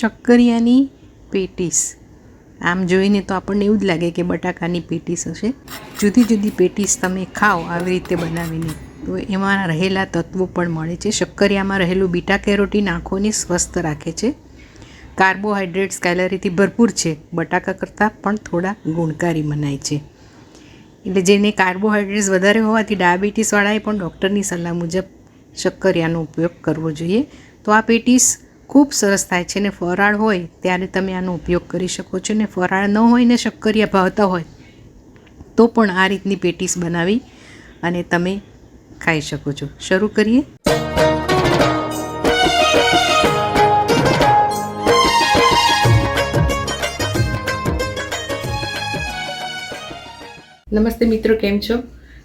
શક્કરિયાની patties. આમ જોઈને તો આપણને એવું જ લાગે કે બટાકાની પેટીસ હશે. જુદી જુદી પેટીસ તમે ખાઓ આવી રીતે બનાવીને. તો એમાં રહેલા તત્વો પણ મળે છે. શક્કરિયામાં રહેલું બીટા કેરોટીન આંખોને સ્વસ્થ રાખે છે. કાર્બોહાઈડ્રેટ્સ કેલરીથી ભરપૂર છે. બટાકા કરતાં પણ થોડા ગુણકારી મનાય છે. એટલે જેને કાર્બોહાઈડ્રેટ્સ વધારે હોવાથી ડાયાબિટીસવાળાએ પણ ડૉક્ટરની સલાહ મુજબ શક્કરિયાનો ઉપયોગ કરવો જોઈએ. તો આ પેટીસ ખૂબ સરસ થાય છે ને ફરાળ હોય ત્યારે તમે આનો ઉપયોગ કરી શકો છો ને ફરાળ ન હોય ને શક્કરિયા ભાવતા હોય તો પણ આ રીતની પેટીસ બનાવી અને તમે ખાઈ શકો છો. શરૂ કરીએ. નમસ્તે મિત્રો, કેમ છો?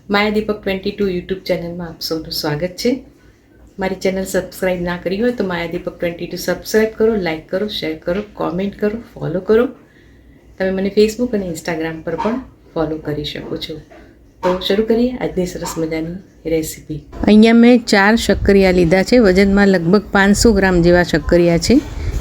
Maya Deepak twenty two YouTube ચેનલમાં આપ સૌનું સ્વાગત છે. મારી ચેનલ સબસ્ક્રાઈબ ના કરી હોય તો Maya Deepak twenty two subscribe કરો, લાઇક કરો, શેર કરો, કોમેન્ટ કરો, ફોલો કરો. તમે મને ફેસબુક અને ઇન્સ્ટાગ્રામ પર પણ ફોલો કરી શકો છો. તો શરૂ કરીએ આજની સરસ મજાની રેસીપી. અહીંયા મેં ચાર શક્કરિયા લીધા છે. વજનમાં લગભગ પાંચસો ગ્રામ જેવા શક્કરિયા છે.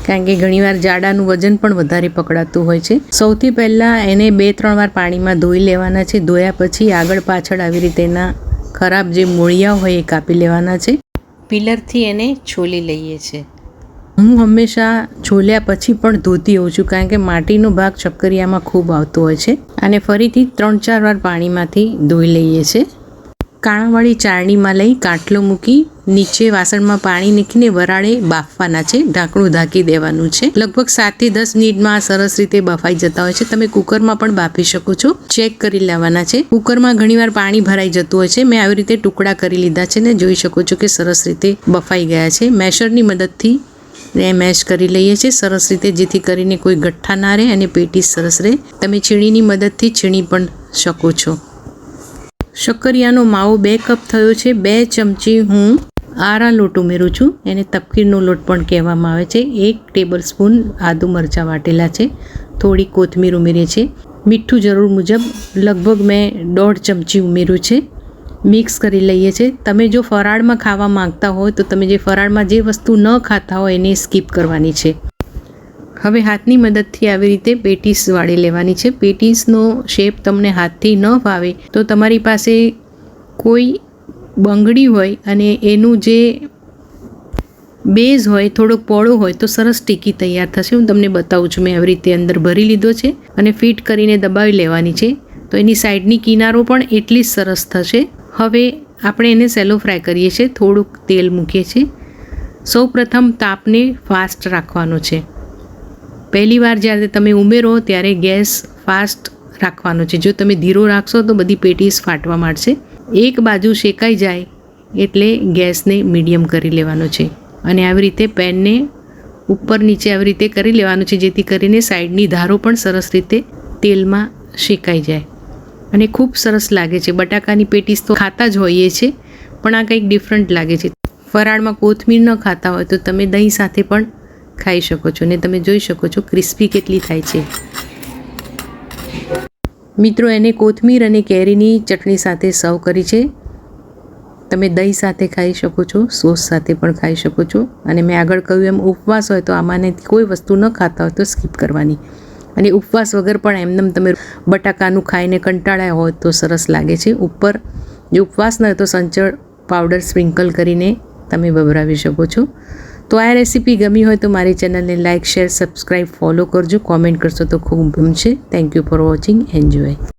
કારણ કે ઘણીવાર જાડાનું વજન પણ વધારે પકડાતું હોય છે. સૌથી પહેલાં એને બે ત્રણ વાર પાણીમાં ધોઈ લેવાના છે. ધોયા પછી આગળ પાછળ આવી રીતે એના ખરાબ જે મૂળિયા હોય એ કાપી લેવાના છે. પિલરથી એને છોલી લઈએ છીએ હું હંમેશા છોલ્યા પછી પણ ધોતી હોઉં છું કારણ કે માટીનો ભાગ ચક્કરિયામાં ખૂબ આવતો હોય છે અને ફરીથી ત્રણ ચાર વાર પાણીમાંથી ધોઈ લઈએ છીએ કાણાવાળી ચાળણીમાં લઈ કાટલો મૂકી નીચે વાસણમાં પાણી નીકળીને વરાળે બાફવાના છે. ઢાંકણું ઢાંકી દેવાનું છે. લગભગ સાતથી દસ મિનિટમાં સરસ રીતે બફાઈ જતા હોય છે. તમે કુકરમાં પણ બાફી શકો છો. ચેક કરી લેવાના છે. કુકરમાં ઘણીવાર પાણી ભરાઈ જતું હોય છે. મેં આવી રીતે ટુકડા કરી લીધા છે ને જોઈ શકો છો કે સરસ રીતે બફાઈ ગયા છે. મેશરની મદદથી ને મેશ કરી લઈએ છીએ. સરસ રીતે જેથી કરીને કોઈ ગઠ્ઠા ના રહે અને પેટી સરસ રહે. તમે છીણીની મદદથી છીણી પણ શકો છો. શક્કરિયાનો માવો બે કપ થયો છે, બે ચમચી હું આરા લોટ ઉમેરું છું. એને તપકીરનો લોટ પણ કહેવામાં આવે છે. એક ટેબલ સ્પૂન આદુ મરચાં વાટેલા છે. થોડી કોથમીર ઉમેરીએ છીએ. મીઠું જરૂર મુજબ લગભગ મેં દોઢ ચમચી ઉમેર્યું છે. મિક્સ કરી લઈએ છીએ. તમે જો ફરાળમાં ખાવા માંગતા હોય તો તમે જે ફરાળમાં જે વસ્તુ ન ખાતા હોય એને સ્કીપ કરવાની છે. હવે હાથની મદદથી આવી રીતે પેટીસ વાળી લેવાની છે. પેટીસનો શેપ તમને હાથથી ન ફાવે તો તમારી પાસે કોઈ બંગડી હોય અને એનું જે બેઝ હોય, થોડોક પોળો હોય તો સરસ ટીકી તૈયાર થશે. હું તમને બતાવું છું, મેં આવી રીતે અંદર ભરી લીધો છે અને ફિટ કરીને દબાવી લેવાની છે. તો એની સાઈડની કિનારો પણ એટલી જ સરસ થશે. હવે આપણે એને સેલો ફ્રાય કરીએ છીએ. થોડુંક તેલ મૂકીએ છીએ. સૌ પ્રથમ તાપને ફાસ્ટ રાખવાનો છે. પહેલી વાર જ્યારે તમે ઉમેરો ત્યારે ગેસ ફાસ્ટ રાખવાનો છે. જો તમે ધીરો રાખશો તો બધી પેટીસ ફાટવા માંડશે. એક બાજુ શેકાઈ જાય એટલે ગેસને મીડિયમ કરી લેવાનો છે. અને આવી રીતે પેનને ઉપર નીચે આવી રીતે કરી લેવાનું છે, જેથી કરીને સાઈડની ધારો પણ સરસ રીતે તેલમાં શેકાઈ જાય. અને ખૂબ સરસ લાગે છે. બટાકાની પેટીસ તો ખાતા જ હોઈએ છે પણ આ કંઈક ડિફરન્ટ લાગે છે. ફરાળમાં કોથમીર ન ખાતા હોય તો તમે દહીં સાથે પણ ખાઈ શકો છો ને તમે જોઈ શકો છો ક્રિસ્પી કેટલી થાય છે. મિત્રો, એને કોથમીર અને કેરીની ચટણી સાથે સર્વ કરી છે. તમે દહીં સાથે ખાઈ શકો છો, સોસ સાથે પણ ખાઈ શકો છો. અને મેં આગળ કહ્યું, એમ ઉપવાસ હોય તો આમાંને કોઈ વસ્તુ ન ખાતા હોય તો સ્કીપ કરવાની. અને ઉપવાસ વગર પણ એમનેમ તમે બટાકાનું ખાઈને કંટાળ્યા હોય તો સરસ લાગે છે. ઉપર જો ઉપવાસ ન હોય તો સંચળ, પાવડર સ્પ્રિંકલ કરીને તમે વભરાવી શકો છો. તો આ રેસીપી ગમી હોય તો મારી ચેનલને લાઇક શેર સબસ્ક્રાઈબ ફોલો કરજો. કોમેન્ટ કરશો તો ખૂબ ગમશે. Thank you for watching enjoy